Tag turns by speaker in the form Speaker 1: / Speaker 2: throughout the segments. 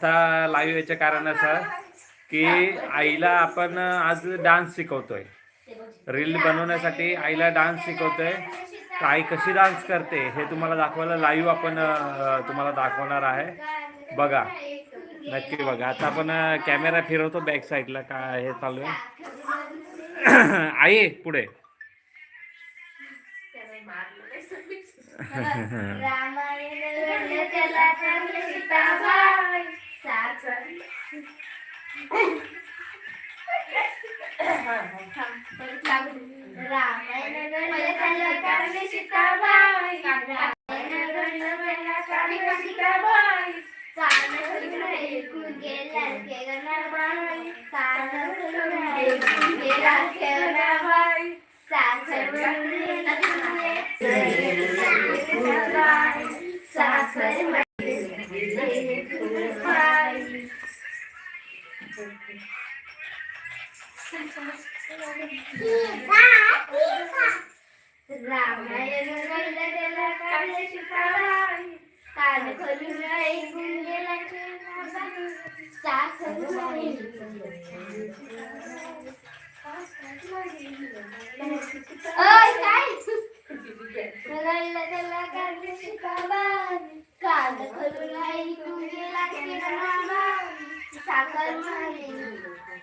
Speaker 1: आता लाईव्ह याचं कारण असं की आईला आपण आज डान्स शिकवतोय. रील बनवण्यासाठी आईला डान्स शिकवतोय. तर आई कशी डान्स करते हे तुम्हाला दाखवायला लाईव्ह आपण तुम्हाला दाखवणार आहे. बघा. नक्की बघा. आता आपण कॅमेरा फिरवतो बॅक साईडला काय हे चालू आहे. आई पुढे.
Speaker 2: रामायण घडलं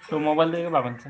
Speaker 1: तो मोबाईल दे बाबांचा.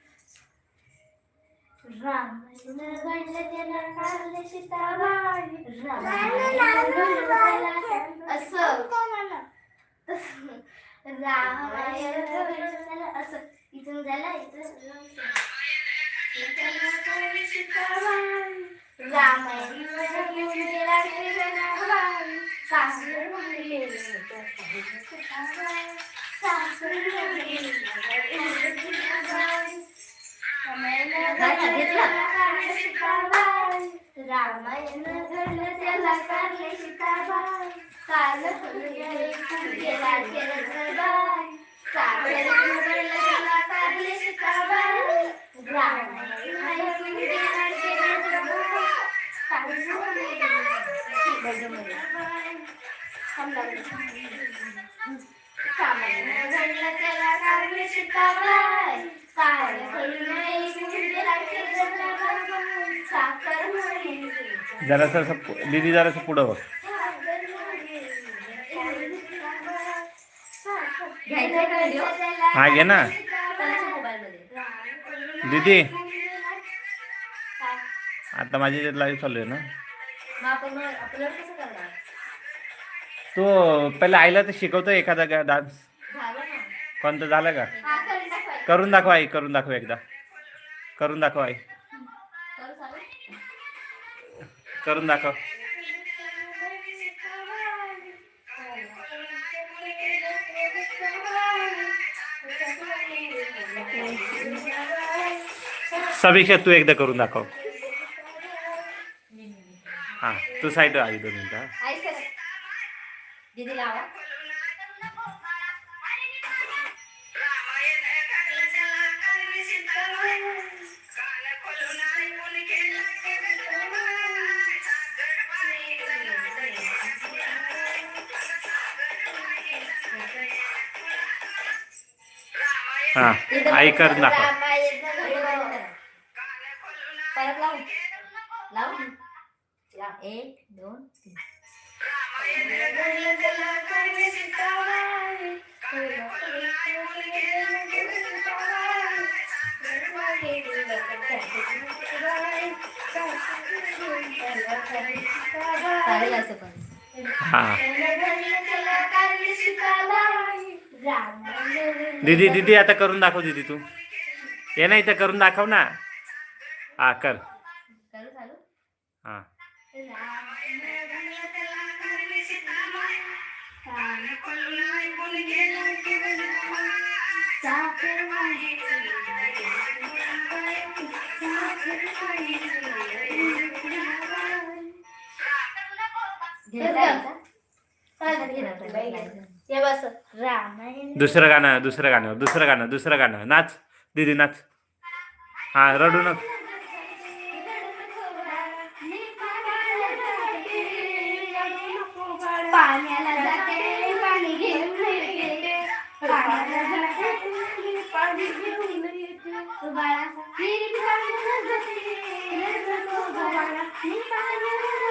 Speaker 2: रामायण घडलं त्याला काढलं सीताबाई असं रामायण असं इथून झालं इथून सीताबाई. रामायण घडलं त्याला सीताबाई. सासर म्हणले सीताबाई. सासर म्हणले सीताबाई. रामायण घडलं त्याला काढले सीताबाई काल गेला केलं सागर घडलं त्याला काढले सीताबाई रामायण ऐकून गेला रामायण घडलं त्याला काढले सीताबाई
Speaker 1: जरासं असं दीदी जरासं पुढं बघ. हा घे ना. दीदी. आता माझी लाईव्ह चालू आहे ना. तो पहिला आईला तर शिकवतो एखादा का डान्स कोणतं झालं का? करून दाखव आई करून दाखव एकदा. करून दाखव आई. करून दाखव. सभिक्षा तू एकदा करून दाखव. हा तू साईड आई दोन मिनिटं हा. आई
Speaker 2: लावू या, एक दोन तीन
Speaker 1: हा. दीदी दीदी आता करून दाखव दीदी तू. ये ना इथं करून दाखव ना. हा कर.
Speaker 2: करू चालू
Speaker 1: बस. रामायण.
Speaker 3: दुसरं गाणं दुसरं गाणं दुसरं गाणं दुसरं गाणं. नाच. दीदी नाच. हा रडू नका.
Speaker 1: पाण्याला जाते पाणी घेऊन येते. पाण्याला जाते पाणी घेऊन येते. बाळा मी पाण्याला जाते. बाळा मी पाण्याला जाते.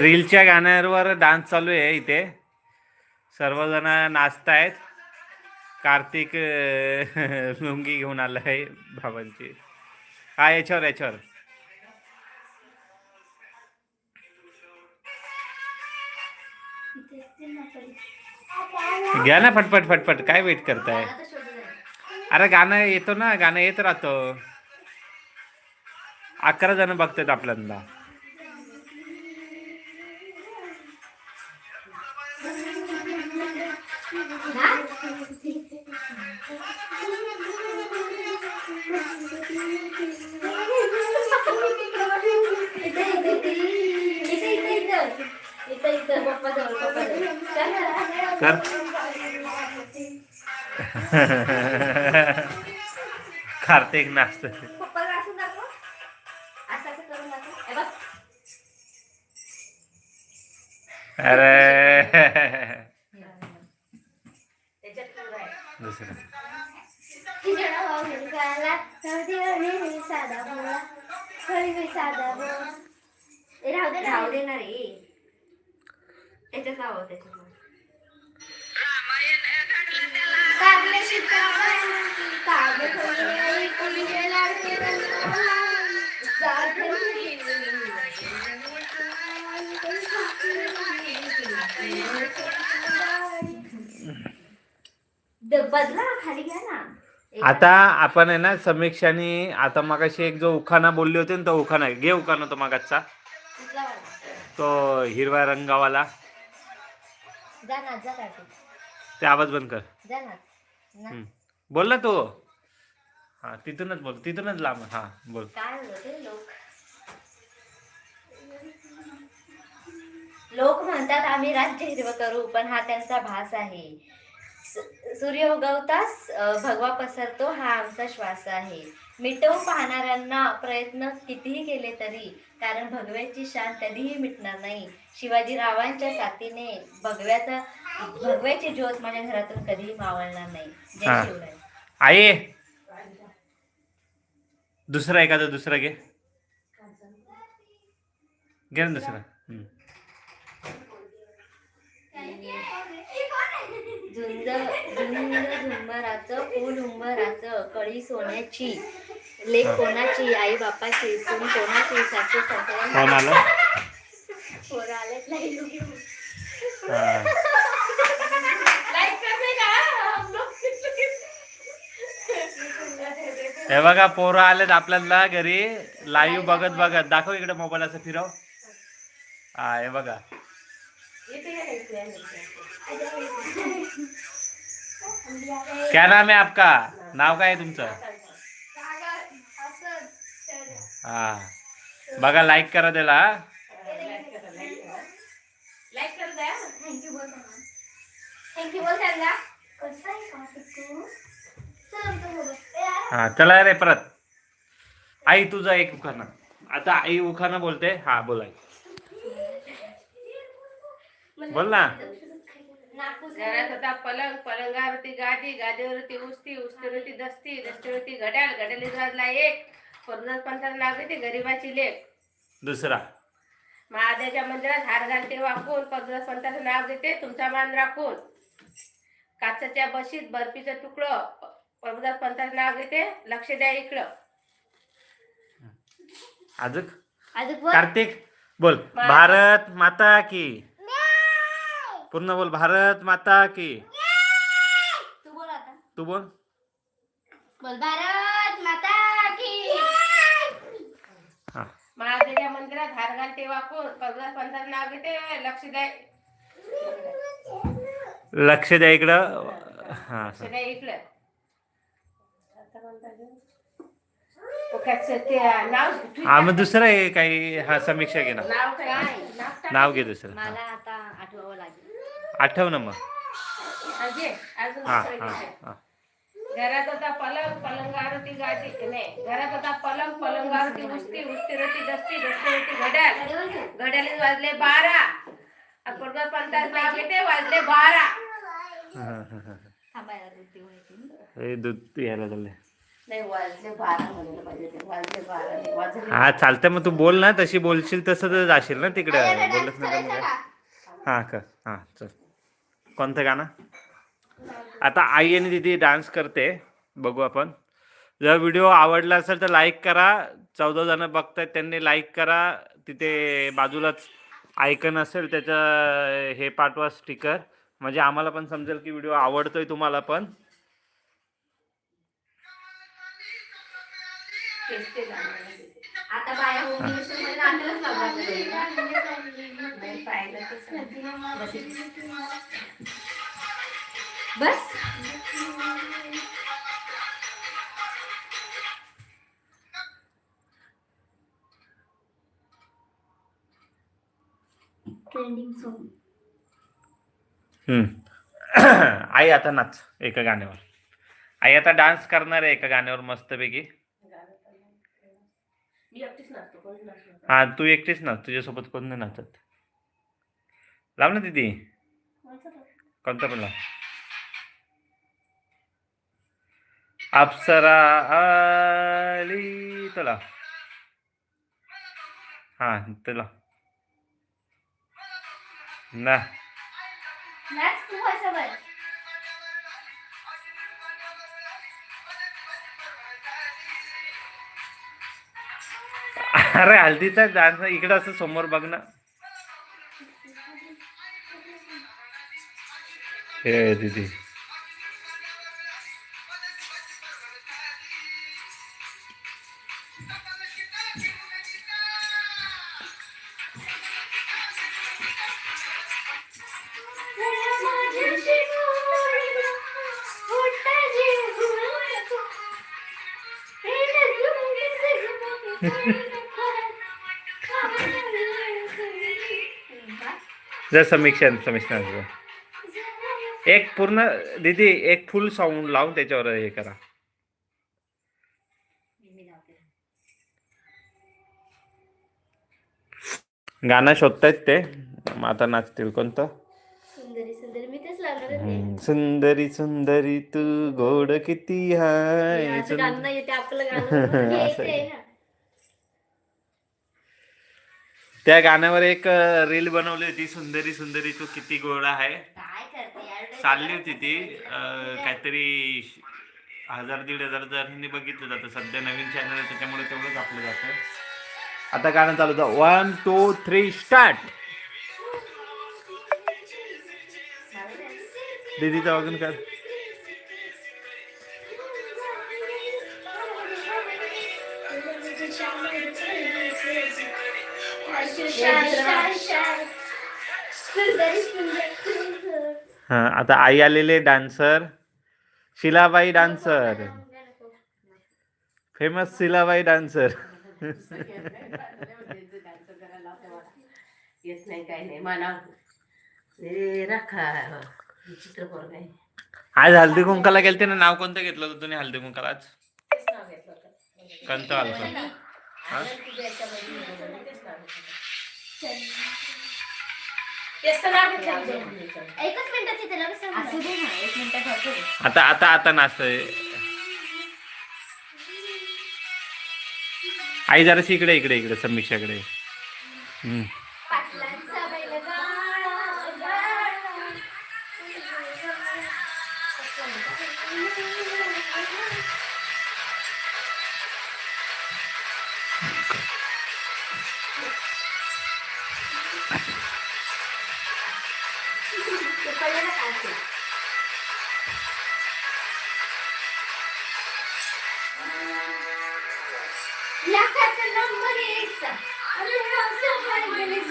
Speaker 3: रीलच्या गाण्यावर डान्स चालू आहे इथे. सर्वजण नाचतायत कार्तिक लुंगी घेऊन आला आहे बाबांची. हा याच्यावर याच्यावर. घ्या ना फटफट फटफट. काय वेट करताय? अरे गाणं येतो ना गाणं येत राहतो. अकरा जण बघतात आपल्यांदा. कार्तिक नाचत अरे. दुसरं.
Speaker 1: राहू दे ना रे. त्याच्यात लावा. बदला खाली घ्या ना. एक-
Speaker 3: आता आपण आहे ना समीक्षाने आता मगाशी एक जो उखाणा बोलली होती ना तो उखाणा घे उखाणा तो मागाचा? तो हिरव्या रंगावाला. ते आवाज बंद कर. बोल ना तू. हा तिथूनच बोल तिथूनच लांब. हा बोल.
Speaker 1: काय लोक म्हणतात आम्ही राज्य हिरवं करू पण हा त्यांचा भास आहे. सूर्य उगवताच भगवा पसरतो हा आमचा श्वास आहे. मिटवून पाहणाऱ्यांना प्रयत्न कितीही केले तरी कारण भगव्याची शान कधीही मिटणार नाही. शिवाजीरावांच्या साथीने भगव्याचा भगव्याची ज्योत माझ्या घरातून कधीही मावळणार नाही. जय. शिवराय.
Speaker 3: आई! दुसरा एखादा दुसरा घे. घे दुसरा हम्म.
Speaker 1: झुंज झुंज झुंबराचं फुल उंबराचं कळी सोन्याची. लेख कोणाची? आई बापाची सून कोणाची? सासू
Speaker 3: आलं?
Speaker 1: पोरं नाही
Speaker 3: हा. हे बघा पोरं आलेत आपल्याला घरी. लाईव्ह बघत बघत. दाखव इकडे मोबाईल असं फिरव. हा हे बघा. क्या नाम है आपका? नाव काय आहे तुमचं? हा. बघा लाईक करा त्याला. हा.
Speaker 1: का चला
Speaker 3: रे परत. आई तुझा एक उखाना आता आई उखाना बोलते. हा बोला. बोल ना.
Speaker 2: घरात होता पलंग पलंगावरती गादी गादीवरती उस्ती उस्तीवरती दस्ती दस्तीवरती घड्याळ घड्याली वाजला एक पन्नास पंचास लागते गरीबाची लेख
Speaker 3: दुसरा.
Speaker 2: महादेवच्या मंदिरात हार घालते वाकून पन्नास पंचास नाव देते तुमचा मान राखून. काचाच्या बशीत बर्फीचं तुकडं प- पन्नास पंचास नाव घेते लक्ष द्या इकडं.
Speaker 3: अजून?
Speaker 1: अजून बोल.
Speaker 3: कार्तिक बोल. भारत माता की. पूर्ण बोल भारत माता की.
Speaker 1: तू बोल आता.
Speaker 3: तू बोल.
Speaker 1: बोल भारत माता की.
Speaker 3: हा.
Speaker 2: महादेवच्या मंदिरात हार घालते वाकून पन्नास पंचास नाव घेते लक्ष द्या.
Speaker 3: लक्ष द्या इकडं. हा.
Speaker 2: लक्ष द्या इकडं. आता कोणता घेऊ? ते नाव
Speaker 3: हा मग दुसरं आहे काही हा समीक्षा घे ना.
Speaker 2: नाव काय? नाव
Speaker 3: घे दुसरं. हा.
Speaker 1: मला आता आठवावं लागेल.
Speaker 3: आठव ना मग हा हा. हा.
Speaker 2: घरात होता पलंग पलंगावरती गादी नाही घरात होता पलंग पलंगावरती उस्ती उस्तीवरती दस्ती दस्तीवरती घड्याळ. घड्याळीत वाजले बारा. अकोटकर पंचायत वाजले बारा.
Speaker 3: हा, हा, हा.
Speaker 1: ती.
Speaker 3: हे दूध यायला
Speaker 2: वाजले बारा
Speaker 3: हा चालतंय मग तू बोल ना तशी बोलशील तसं तर जाशील ना तिकडे. बोलत नाही. हा कर. हा चल. कोणतं गाणं? आता आई आणि दिदी डान्स करते बघू आपण. जर व्हिडिओ आवडला असेल तर लाईक करा. चौदा जण बघतायत त्यांनी लाईक करा. तिथे बाजूलाच आयकन असेल त्याचं हे पाठवा स्टिकर म्हणजे आम्हाला पण समजेल की व्हिडिओ आवडतोय तुम्हाला पण.
Speaker 1: आता बाया होम मिनिस्टरमध्ये नाटकच लावणार
Speaker 2: नाही पाहिलं तसं.
Speaker 1: बस. ट्रेंडिंग सॉन्ग
Speaker 3: हम्म. आई आता नाच एका गाण्यावर. आई आता डान्स करणार आहे एका गाण्यावर मस्तपैकी.
Speaker 2: मी एकटीच नाचतो कोणी नाचतो
Speaker 3: हा तू एकटीच नाच तुझ्यासोबत कोण नाही नाचत. लाव ना दीदी. कोणता पण. लाव. अप्सरा आली तो लाव. हा तो लाव. ना. अरे हल्दीचा डान्स इकडं असं समोर बघ ना. এ দিদি That's a mix and some instances. एक पूर्ण दीदी एक फुल साऊंड लावून त्याच्यावर हे करा. गाणं शोधतायत ते. मग आता नाचतील कोणतं?
Speaker 1: सुंदरी सुंदरी
Speaker 3: तू. गोड किती हाय
Speaker 1: असं
Speaker 3: सुंदर-
Speaker 1: गाणं येते आपलं गाणं घ्यायचंय ना
Speaker 3: त्या गाण्यावर एक रील बनवली होती सुंदरी सुंदरी तू किती गोड आहे.
Speaker 1: काय
Speaker 3: चालली होती ती अं, काहीतरी हजार दीड हजार जणांनी बघितलं जातं. सध्या नवीन चॅनल आहे त्याच्यामुळे तेवढंच आपलं जातं. आता गाणं चालू होतं. वन टू थ्री स्टार्ट दीदीचा वागून कर हा आता आई आलेले dancer Shilabai dancer famous Shilabai dancer
Speaker 2: येत नाही काही नाही माना राखा चित्र पोरगं आहे.
Speaker 3: आज हल्दी कुंकाला गेलते ना नाव कोणतं घेतलं होतं. तुम्ही हल्दी कुंकाला आज. कोणतं आलं
Speaker 1: एकच मिनिटाची त्याला कसं
Speaker 4: असू दे ना एक मिनिटात असू दे
Speaker 3: आता आता आता नाचतंय. आई जराशी इकडे इकडे इकडे समीक्षाकडे. हम्म.
Speaker 1: एकचा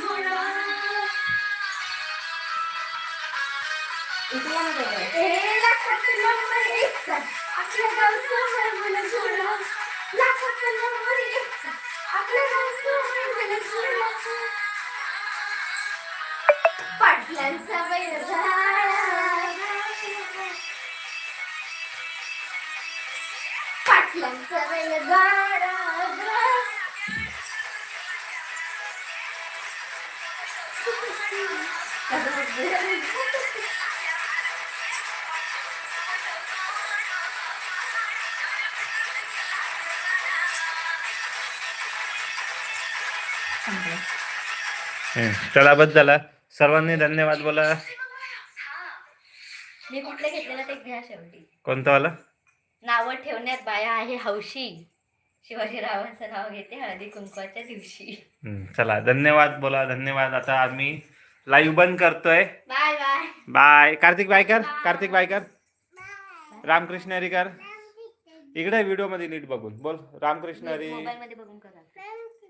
Speaker 1: आपल्या गावचा बैल घोडा.
Speaker 3: चला बस झाला. सर्वांनी धन्यवाद बोला.
Speaker 4: मी कुठले घेतले ना ते घ्या शेवटी.
Speaker 3: कोणतं वाला?
Speaker 4: नावं ठेवण्यात बाया आहे हौशी. शिवाजीरावांचं नाव घेते हळदी कुंकवाच्या दिवशी.
Speaker 3: चला धन्यवाद बोला धन्यवाद. आता आम्ही लाईव्ह बंद करतोय.
Speaker 1: Bye bye
Speaker 3: bye Kartik biker Kartik biker Ramkrishna Hari कर. इकडे व्हिडिओमध्ये नीट बघून. बोल रामकृष्ण हरी
Speaker 4: करा.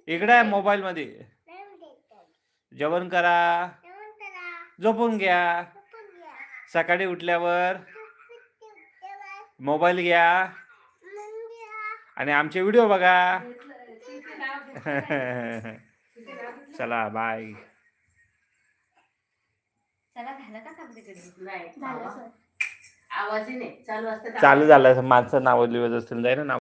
Speaker 3: इकडे मोबाईल मध्ये जेवण करा. झोपून घ्या. सकाळी उठल्यावर मोबाईल घ्या. आणि आमचे व्हिडिओ बघा. चला बाय
Speaker 4: चला झालं का सगळीकडे
Speaker 2: नाही आवाजही नाही चालू असतं
Speaker 3: चालू झालं माझं नाव लिवत असतील जाय ना नाव.